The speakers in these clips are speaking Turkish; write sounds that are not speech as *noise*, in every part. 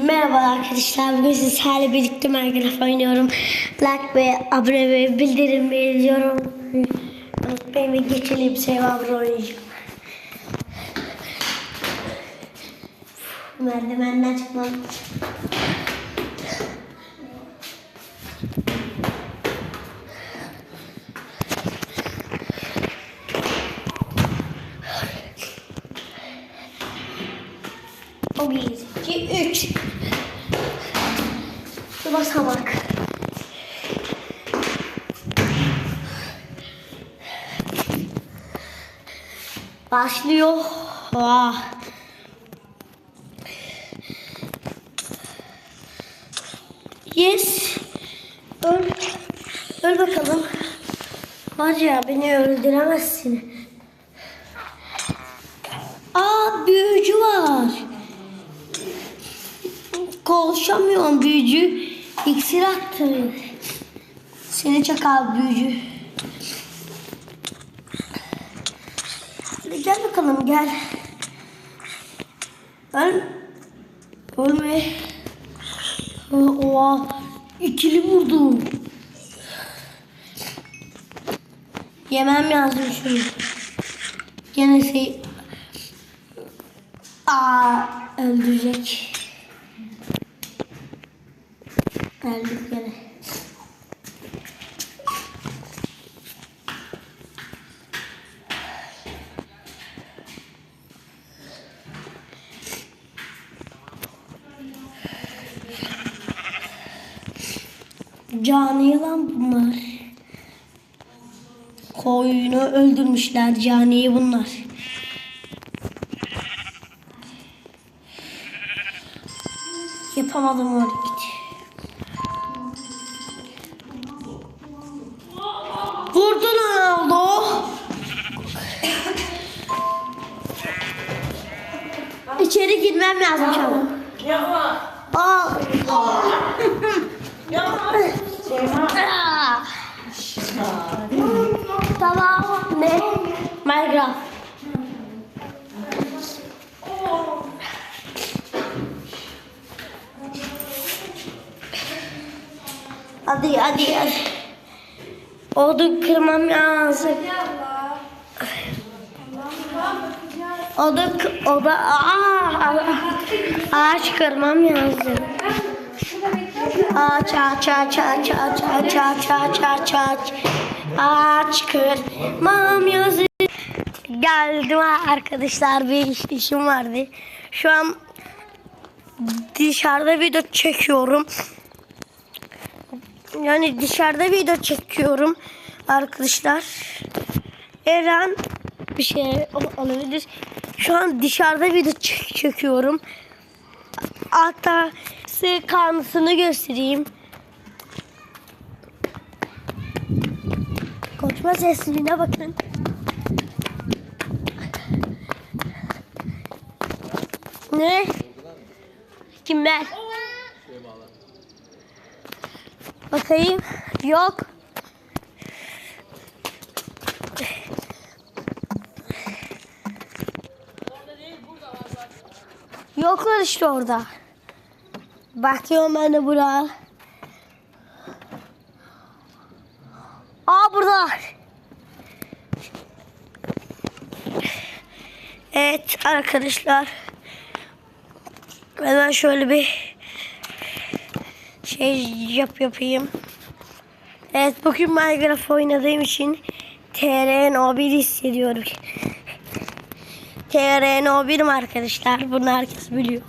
Merhaba arkadaşlar. Bugün sizlerle birlikte Minecraft oynuyorum. Like ve abone ve bildirim veriyorum. Unutmayın ve geçelim Survivor oynayacağım. Merdivenden çıkmam. O bir, iki, üç. Bu basamak. Başlıyor. Ah. Yes. Öl. Öl bakalım. Var ya beni öldüremezsin. Aa büyücü var. Konuşamıyorum büyücü. İksir attı. Seni çakal büyücü. Hadi gel bakalım gel. Öl. Ölme. Oha. ikili vurdum. Yemem lazım şunu. Gene şey... Aa, öldürecek. Geldik gene. Canı yılan bunlar. Koyunu öldürmüşler caniyi bunlar. Yapamadım öyle git. Vurdu Ronaldo. İçeri girmem lazım çabuk. Yapma. Aa. Yapma. Tamam. Ne? Minecraft. Hadi hadi hadi. Odun kırmam lazım. Odun oda aa, ağaç kırmam lazım. Ağaç ağaç ağaç ağaç ağaç ağaç ağaç ağaç ağaç ağaç ağaç kırmam lazım. Geldim arkadaşlar bir iş, işim vardı. Şu an dışarıda video çekiyorum. Yani dışarıda video çekiyorum arkadaşlar. Eren bir şey ol- olabilir. Şu an dışarıda video çek- çekiyorum. Hatta size karnısını göstereyim. Koçma sesliğine bakın. Ne? Kim ben? Bakayım. Yok. Yoklar işte orada. Bakıyorum ben de buraya. Aa burada. Evet arkadaşlar. Ben şöyle bir şey yap yapayım. Evet bugün Minecraft oynadığım için TRN1 hissediyorum. *laughs* TRN1'im arkadaşlar. Bunu herkes biliyor.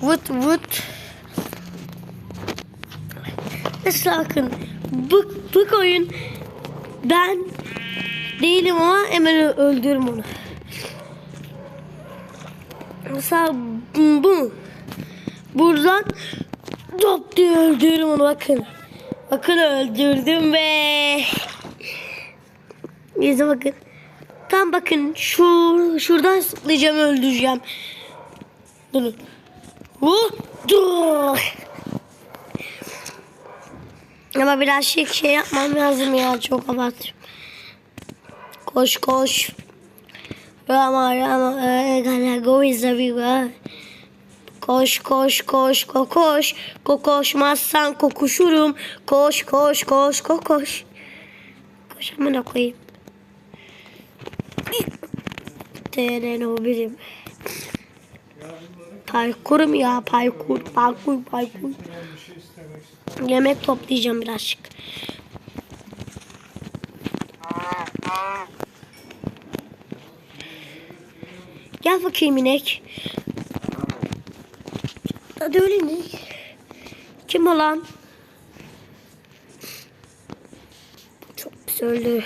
Vut vut. Ve sakın bu, bu oyun ben değilim ama hemen öldürürüm onu. Mesela bu. Buradan top diye öldürürüm onu bakın. Bakın öldürdüm ve Bize bakın. Tam bakın şu şuradan zıplayacağım öldüreceğim. Durun. Huh, dur. Ama biraz şey, şey yapmam lazım ya çok abartıyorum. Koş koş. Rama Rama Gana go is everywhere. Koş koş koş ko koş. Kokoşmazsan kokuşurum. Koş koş koş ko koş. Amına koyayım. Teren o bizim. Parkurum ya parkur parkur parkur. Yemek toplayacağım birazcık. Gel bakayım inek. Hadi inek. Kim o lan? Çok pis öldü.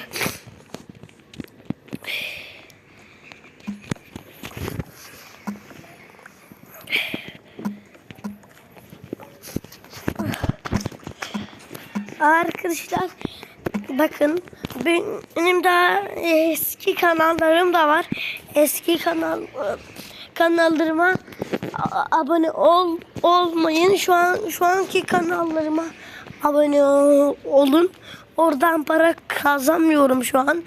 Arkadaşlar bakın benim daha eski kanallarım da var. Eski kanal kanallarıma abone ol olmayın. Şu an şu anki kanallarıma abone ol- olun. Oradan para kazanmıyorum şu an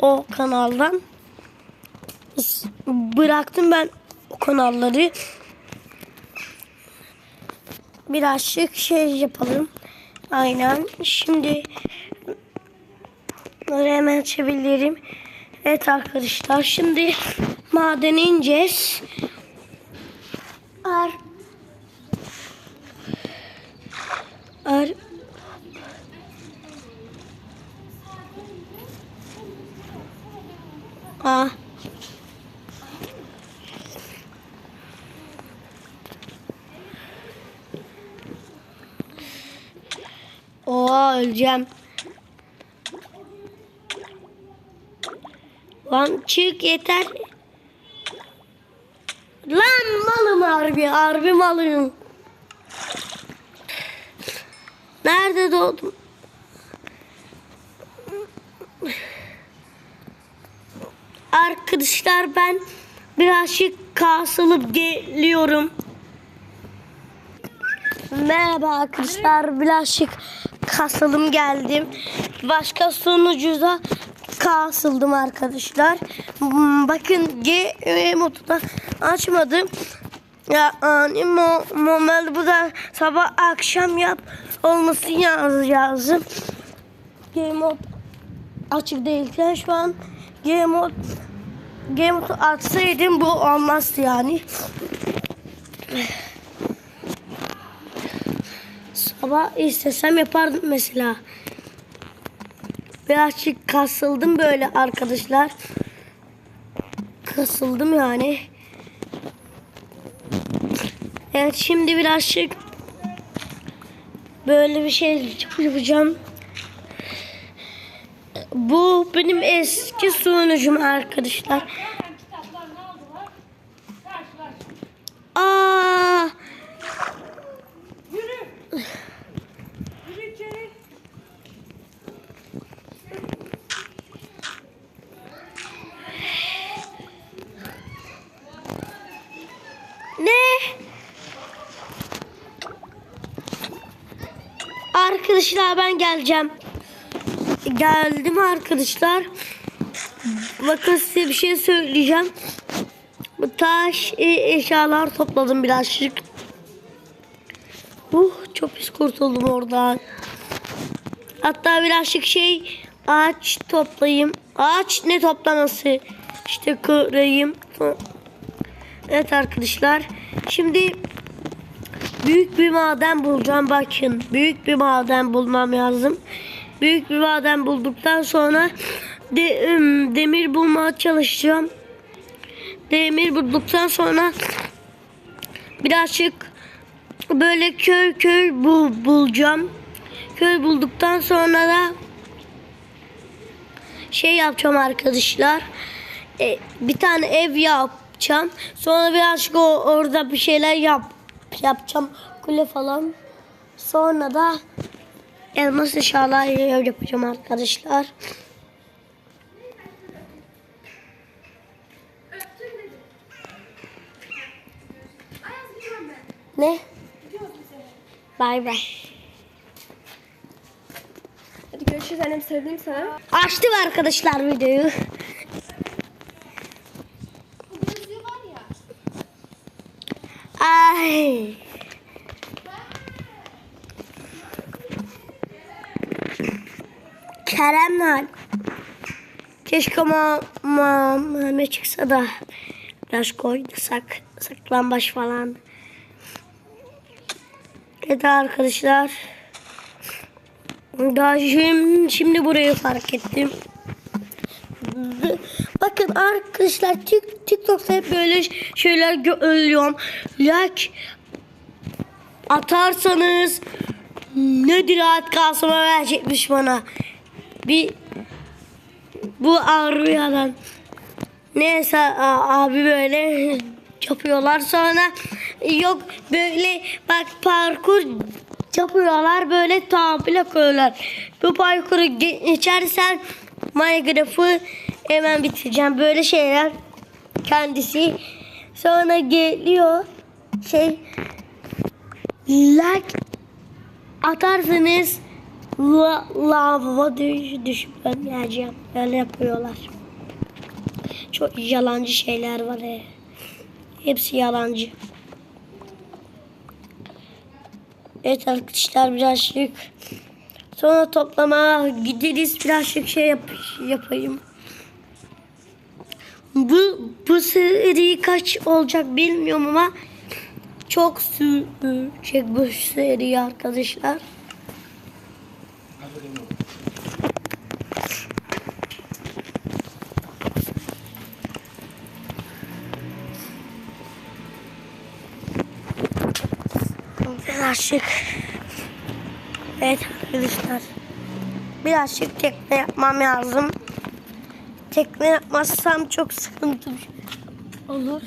o kanaldan. Bıraktım ben o kanalları. Birazcık şey yapalım. Aynen. Şimdi bunları hemen çeviririm. Evet arkadaşlar. Şimdi madene ineceğiz. Ar Aa. Oha öleceğim. Lan çık yeter. Lan malım harbi harbi malım. Nerede doğdum? Arkadaşlar ben birazcık kasılıp geliyorum. Merhaba arkadaşlar birazcık kasılım geldim. Başka sunucuda kasıldım arkadaşlar. Hmm, Bakın G emotu açmadım. Ya ani mo, momel bu da sabah akşam yap olması lazım. Game mode açık değilken şu an game mode game mode açsaydım bu olmazdı yani. Sabah istesem yapardım mesela. Birazcık kasıldım böyle arkadaşlar. Kasıldım yani. Evet şimdi birazcık böyle bir şey yapacağım. Bu benim eski sunucum arkadaşlar. Kitaplar ne aldılar? Karşılaş. Aa, Yürü. Yürü içeri. ne? Arkadaşlar ben geleceğim. Geldim arkadaşlar. Bakın size bir şey söyleyeceğim. Bu taş e, eşyalar topladım birazcık. Uh çok pis kurtuldum oradan. Hatta birazcık şey ağaç toplayayım. Ağaç ne toplaması? İşte kırayım. Evet arkadaşlar. Şimdi büyük bir maden bulacağım. Bakın büyük bir maden bulmam lazım. Büyük bir maden bulduktan sonra de, ım, demir bulmaya çalışacağım. Demir bulduktan sonra birazcık böyle köy köy bul, bulacağım. Köy bulduktan sonra da şey yapacağım arkadaşlar. E, bir tane ev yapacağım. Sonra birazcık o, orada bir şeyler yap yapacağım. Kule falan. Sonra da elmas inşallah ev yapacağım arkadaşlar. Ne? Bay bay. Hadi görüşürüz annem sevdim sana. Açtım arkadaşlar videoyu. Lan. Keşke ma, ma, ma çıksa da biraz koysak saklambaç falan. Evet arkadaşlar. Daha şimdi, şimdi burayı fark ettim. Bakın arkadaşlar Tik- TikTok'ta hep böyle şeyler görüyorum. Like atarsanız nedir rahat kalsama verecekmiş bana. Bir bu ağrıyadan. Neyse abi böyle yapıyorlar sonra yok böyle bak parkur yapıyorlar böyle tabela koyuyorlar. Bu parkuru ge- geçersen Minecraft'ı hemen bitireceğim. Böyle şeyler kendisi sonra geliyor şey like atarsanız la, lava düş, düşüp ölmeyeceğim. Öyle yapıyorlar. Çok yalancı şeyler var. He. Hepsi yalancı. Evet arkadaşlar birazcık sonra toplama gideriz birazcık şey yap, yapayım. Bu, bu seri kaç olacak bilmiyorum ama çok sürecek bu seri arkadaşlar. Birazcık. Evet arkadaşlar. Birazcık tekne yapmam lazım. Tekne yapmazsam çok sıkıntı olur.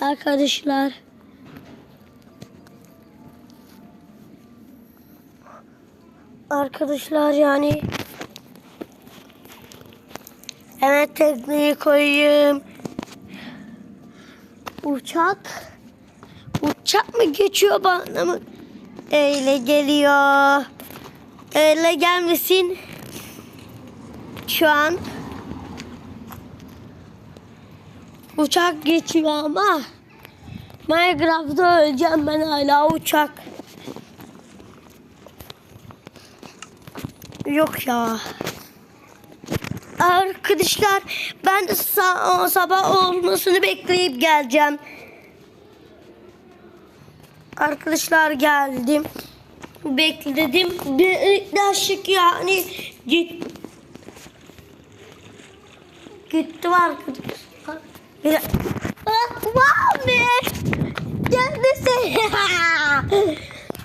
Arkadaşlar. Arkadaşlar yani. Evet tekneyi koyayım Uçak. Uçak mı geçiyor bana mı? Öyle geliyor. Öyle gelmesin. Şu an. Uçak geçiyor ama. Minecraft'ta öleceğim ben hala uçak. Yok ya. Arkadaşlar ben sa- sabah olmasını bekleyip geleceğim. Arkadaşlar geldim. Bekledim. Birazcık yani git. Gittim arkadaşlar. Ah, wow be. Gelmesin.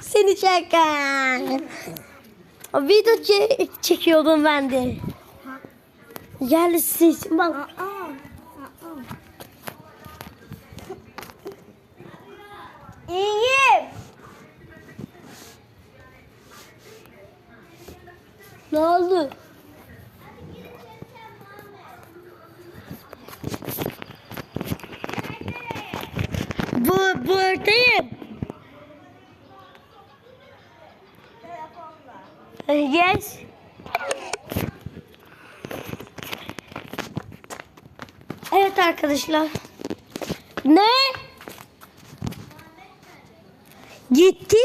Seni çeken. Video çe- çekiyordum ben de. Gel siz bak. İyiyim. Ne oldu? Bu buradayım. Yes. Evet arkadaşlar. Ne? Gitti.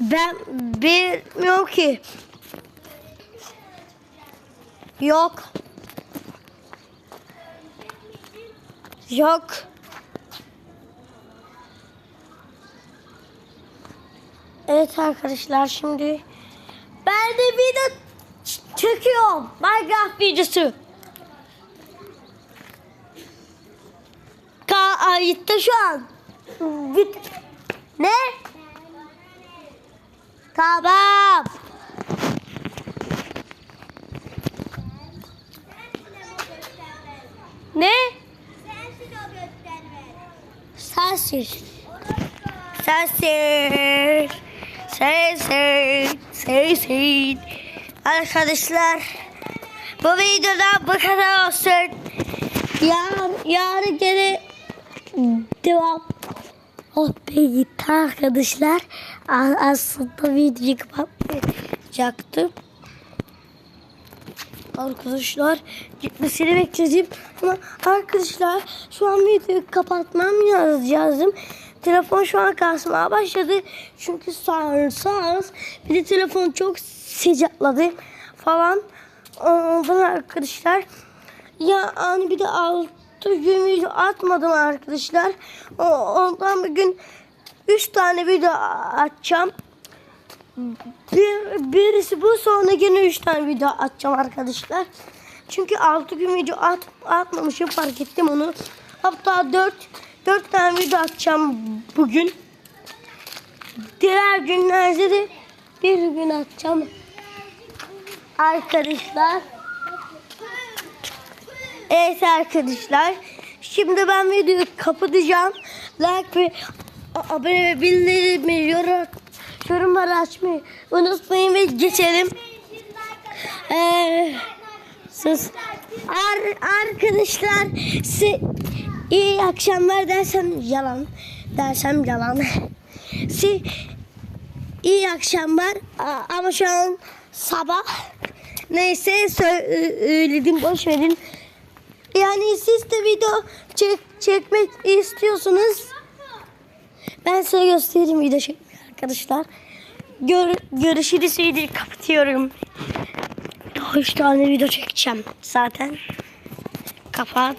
Ben bilmiyorum ki. Yok. Yok. Evet arkadaşlar şimdi ben de video çekiyorum. Minecraft videosu. Ayıtta şu an. Bit ne? Tamam. Ne? Sensiz. Sensiz. Sensiz. Sensiz. Arkadaşlar bu videoda bu kadar olsun. Yarın, yarın gene devam. Oh be gitti arkadaşlar. Aslında videoyu kapatmayacaktım. Arkadaşlar gitmesini bekledim. Ama arkadaşlar şu an videoyu kapatmam lazım. Telefon şu an kasmaya başladı. Çünkü sağır. Bir de telefon çok sıcakladı falan. Ondan arkadaşlar. Ya hani bir de altı gün video atmadım arkadaşlar. O- Ondan bugün 3 tane video atacağım. Bir, birisi bu sonra yine 3 tane video atacağım arkadaşlar. Çünkü 6 gün video at, atmamışım fark ettim onu. Hatta 4 4 tane video atacağım bugün. Diğer günlerde de bir gün atacağım. Arkadaşlar. Evet arkadaşlar. Şimdi ben videoyu kapatacağım. Like ve abone ve bildirimleri yorum, yorumları açmayı unutmayın ve geçelim. Ee, sus. Ar- arkadaşlar si- iyi akşamlar dersem yalan. Dersem yalan. *laughs* si iyi akşamlar ama şu an sabah. Neyse sö- söyledim boş verin. Yani siz de video çek, çekmek istiyorsunuz. Ben size göstereyim video çekmeyi arkadaşlar. Gör, görüşürüz videoyu kapatıyorum. Daha üç tane video çekeceğim zaten. Kapat.